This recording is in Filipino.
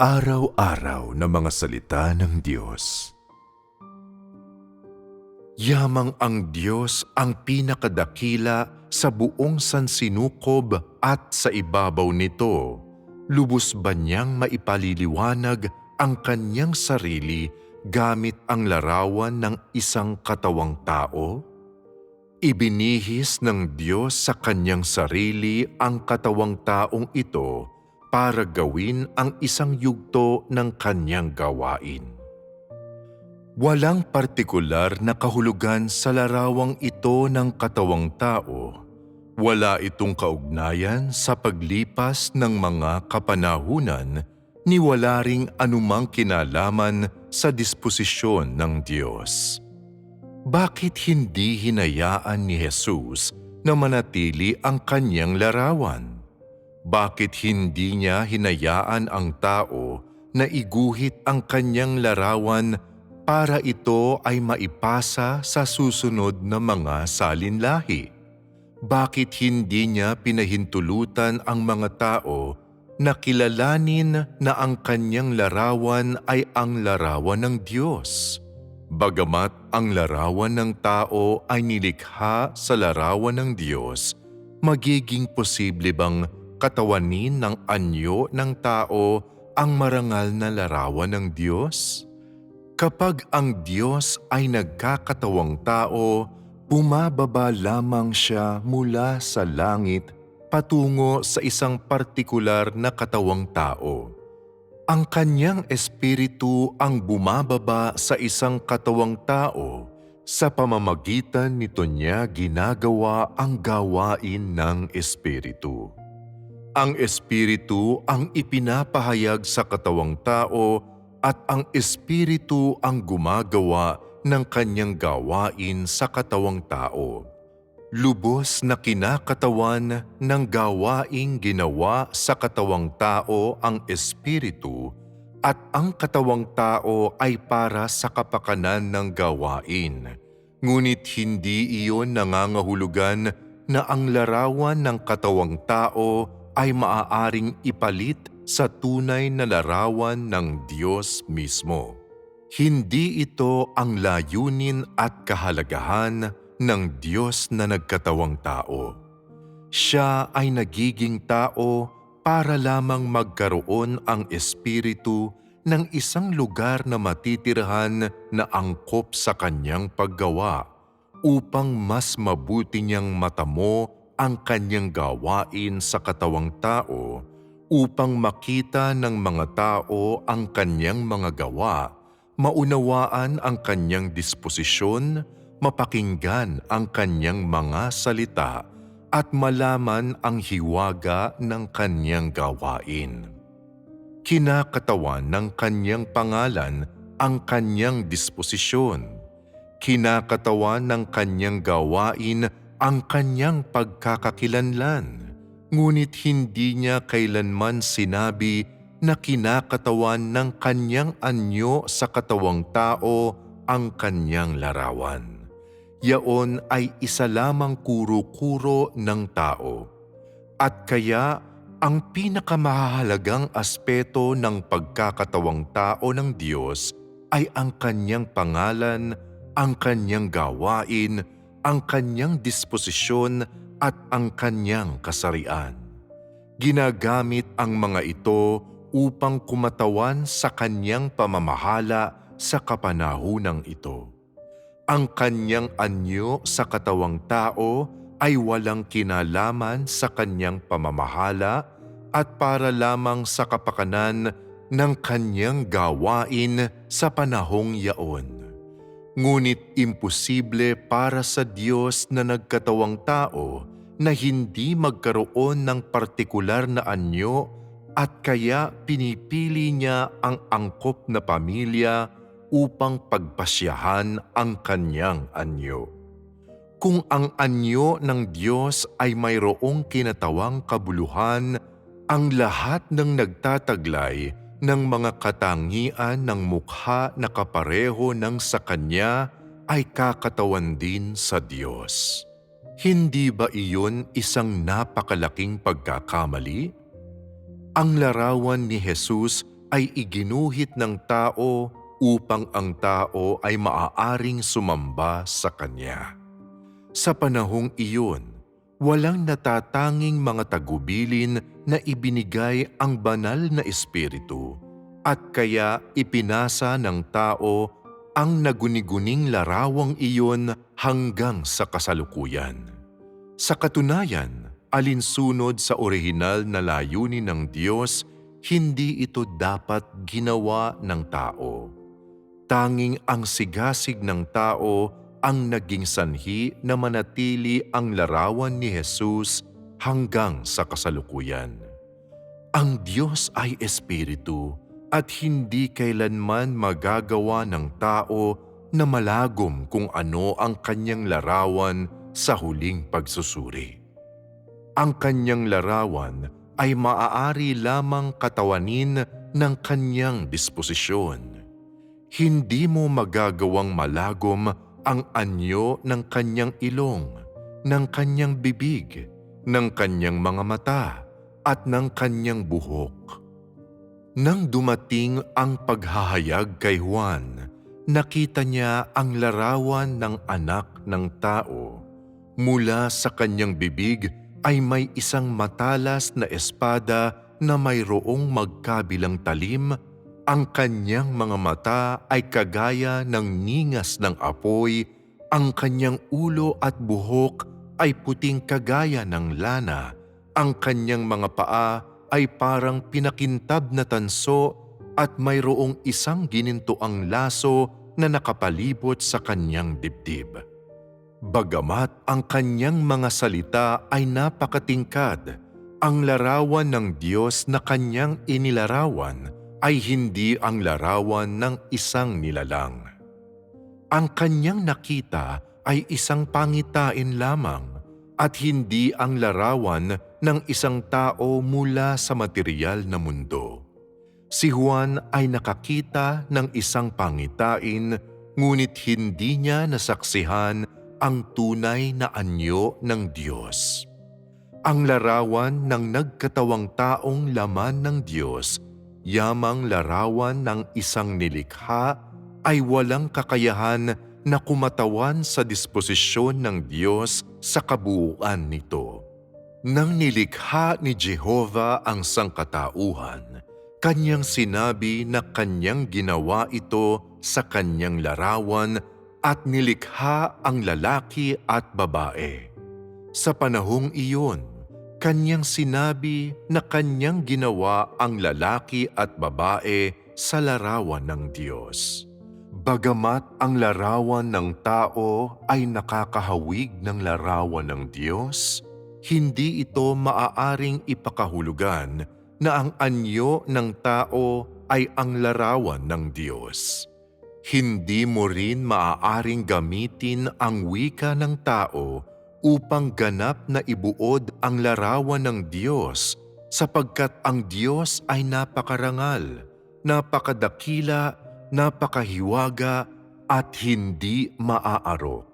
Araw-araw na mga salita ng Diyos. Yamang ang Diyos ang pinakadakila sa buong sansinukob at sa ibabaw nito. Lubos ba niyang maipaliliwanag ang kanyang sarili gamit ang larawan ng isang katawang tao? Ibinihis ng Diyos sa kanyang sarili ang katawang taong ito para gawin ang isang yugto ng kanyang gawain. Walang partikular na kahulugan sa larawang ito ng katawang tao. Wala itong kaugnayan sa paglipas ng mga kapanahunan ni wala ring anumang kinalaman sa disposisyon ng Diyos. Bakit hindi hinayaan ni Jesus na manatili ang kanyang larawan? Bakit hindi niya hinayaan ang tao na iguhit ang kanyang larawan para ito ay maipasa sa susunod na mga salinlahi? Bakit hindi niya pinahintulutan ang mga tao na kilalanin na ang kanyang larawan ay ang larawan ng Diyos? Bagamat ang larawan ng tao ay nilikha sa larawan ng Diyos, magiging posible bang katawanin ng anyo ng tao ang marangal na larawan ng Diyos? Kapag ang Diyos ay nagkakatawang tao, bumababa lamang siya mula sa langit patungo sa isang partikular na katawang tao. Ang kanyang espiritu ang bumababa sa isang katawang tao sa pamamagitan nito niya ginagawa ang gawain ng espiritu. Ang espiritu ang ipinapahayag sa katawang tao at ang espiritu ang gumagawa ng kanyang gawain sa katawang tao. Lubos na kinakatawan ng gawaing ginawa sa katawang tao ang espiritu at ang katawang tao ay para sa kapakanan ng gawain. Ngunit hindi iyon nangangahulugan na ang larawan ng katawang tao ay maaaring ipalit sa tunay na larawan ng Diyos mismo. Hindi ito ang layunin at kahalagahan ng Diyos na nagkatawang tao. Siya ay nagiging tao para lamang magkaroon ang espiritu ng isang lugar na matitirhan na angkop sa kanyang paggawa upang mas mabuti niyang matamo ang kanyang gawain sa katawang tao upang makita ng mga tao ang kanyang mga gawa, maunawaan ang kanyang disposisyon, mapakinggan ang kanyang mga salita at malaman ang hiwaga ng kanyang gawain. Kinakatawan ng kanyang pangalan ang kanyang disposisyon. Kinakatawan ng kanyang gawain ang kanyang pagkakakilanlan. Ngunit hindi niya kailanman sinabi na kinakatawan ng kanyang anyo sa katawang tao ang kanyang larawan yaon ay isa lamang kuro-kuro ng tao. At kaya ang pinakamahalagang aspeto ng pagkakatawang tao ng Diyos ay ang kanyang pangalan, ang kanyang gawain, ang kanyang disposisyon at ang kanyang kasarian. Ginagamit ang mga ito upang kumatawan sa kanyang pamamahala sa kapanahunang ito ang kanyang anyo sa katawang tao ay walang kinalaman sa kanyang pamamahala at para lamang sa kapakanan ng kanyang gawain sa panahong yaon. Ngunit imposible para sa Diyos na nagkatawang tao na hindi magkaroon ng partikular na anyo at kaya pinipili niya ang angkop na pamilya upang pagpasyahan ang kanyang anyo. Kung ang anyo ng Diyos ay mayroong kinatawang kabuluhan, ang lahat ng nagtataglay ng mga katangian ng mukha na kapareho ng sa Kanya ay kakatawan din sa Diyos. Hindi ba iyon isang napakalaking pagkakamali? Ang larawan ni Jesus ay iginuhit ng tao upang ang tao ay maaaring sumamba sa Kanya. Sa panahong iyon, walang natatanging mga tagubilin na ibinigay ang banal na Espiritu at kaya ipinasa ng tao ang naguniguning larawang iyon hanggang sa kasalukuyan. Sa katunayan, alinsunod sa orihinal na layunin ng Diyos, hindi ito dapat ginawa ng tao. Tanging ang sigasig ng tao ang naging sanhi na manatili ang larawan ni Jesus hanggang sa kasalukuyan. Ang Diyos ay Espiritu at hindi kailanman magagawa ng tao na malagom kung ano ang kanyang larawan sa huling pagsusuri. Ang kanyang larawan ay maaari lamang katawanin ng kanyang disposisyon. Hindi mo magagawang malagom ang anyo ng kanyang ilong, ng kanyang bibig, ng kanyang mga mata, at ng kanyang buhok. Nang dumating ang paghahayag kay Juan, nakita niya ang larawan ng anak ng tao. Mula sa kanyang bibig ay may isang matalas na espada na mayroong magkabilang talim. Ang kanyang mga mata ay kagaya ng ningas ng apoy. Ang kanyang ulo at buhok ay puting kagaya ng lana. Ang kanyang mga paa ay parang pinakintab na tanso at mayroong isang ginintoang laso na nakapalibot sa kanyang dibdib. Bagamat ang kanyang mga salita ay napakatingkad, ang larawan ng Diyos na kanyang inilarawan ay hindi ang larawan ng isang nilalang. Ang kanyang nakita ay isang pangitain lamang at hindi ang larawan ng isang tao mula sa material na mundo. Si Juan ay nakakita ng isang pangitain ngunit hindi niya nasaksihan ang tunay na anyo ng Diyos. Ang larawan ng nagkatawang taong laman ng Diyos, yamang larawan ng isang nilikha ay walang kakayahan na kumatawan sa disposisyon ng Diyos sa kabuuan nito. Nang nilikha ni Jehova ang sangkatauhan, kanyang sinabi na kanyang ginawa ito sa kanyang larawan at nilikha ang lalaki at babae. Sa panahong iyon, kanyang sinabi na kanyang ginawa ang lalaki at babae sa larawan ng Diyos. Bagamat ang larawan ng tao ay nakakahawig ng larawan ng Diyos, hindi ito maaaring ipakahulugan na ang anyo ng tao ay ang larawan ng Diyos. Hindi mo rin maaaring gamitin ang wika ng tao upang ganap na ibuod ang larawan ng Diyos sapagkat ang Diyos ay napakarangal, napakadakila napakahiwaga at hindi maaarok.